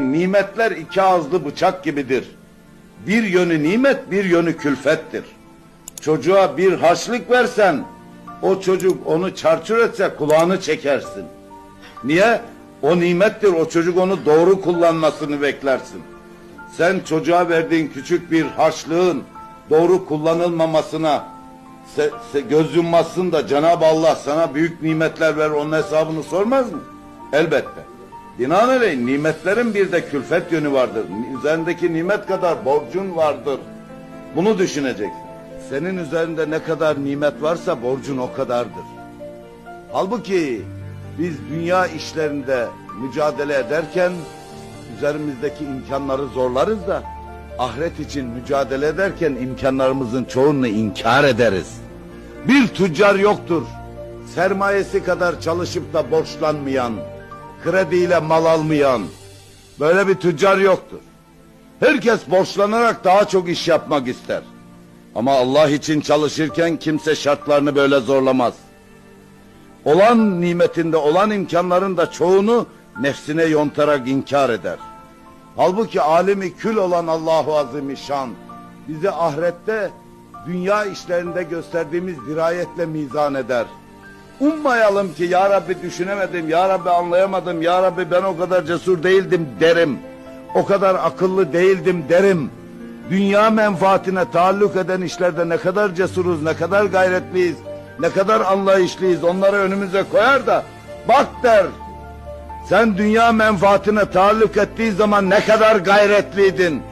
Nimetler iki ağızlı bıçak gibidir. Bir yönü nimet, bir yönü külfettir. Çocuğa bir harçlık versen, o çocuk onu çarçur etse kulağını çekersin. Niye? O nimettir, o çocuk onu doğru kullanmasını beklersin. Sen çocuğa verdiğin küçük bir harçlığın doğru kullanılmamasına se, se, göz yummazsın da Cenab-ı Allah sana büyük nimetler ver onun hesabını sormaz mı? Elbette. Binaenaleyh nimetlerin bir de külfet yönü vardır. Üzerindeki nimet kadar borcun vardır. Bunu düşüneceksin. Senin üzerinde ne kadar nimet varsa borcun o kadardır. Halbuki biz dünya işlerinde mücadele ederken üzerimizdeki imkanları zorlarız da ahiret için mücadele ederken imkanlarımızın çoğunu inkar ederiz. Bir tüccar yoktur. Sermayesi kadar çalışıp da borçlanmayan, krediyle mal almayan böyle bir tüccar yoktur. Herkes borçlanarak daha çok iş yapmak ister. Ama Allah için çalışırken kimse şartlarını böyle zorlamaz. Olan nimetinde olan imkanların da çoğunu nefsine yontarak inkar eder. Halbuki alemi kül olan Allahu Azimüşşan bizi ahirette dünya işlerinde gösterdiğimiz dirayetle mizan eder. Ummayalım ki ya Rabbi düşünemedim, ya Rabbi anlayamadım, ya Rabbi ben o kadar cesur değildim derim. O kadar akıllı değildim derim. Dünya menfaatine taalluk eden işlerde ne kadar cesuruz, ne kadar gayretliyiz, ne kadar anlayışlıyız onları önümüze koyar da bak der. Sen dünya menfaatine taalluk ettiği zaman ne kadar gayretliydin.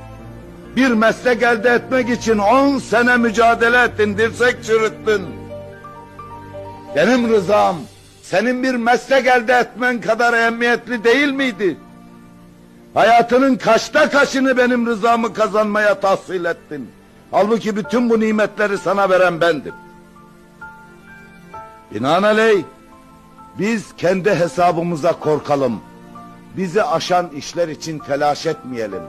Bir meslek elde etmek için on sene mücadele ettin, dirsek çürüttün. Benim rızam senin bir meslek elde etmen kadar ehemmiyetli değil miydi? Hayatının kaçta kaçını benim rızamı kazanmaya tahsil ettin. Halbuki bütün bu nimetleri sana veren bendim. Binaenaleyh biz kendi hesabımıza korkalım. Bizi aşan işler için telaş etmeyelim.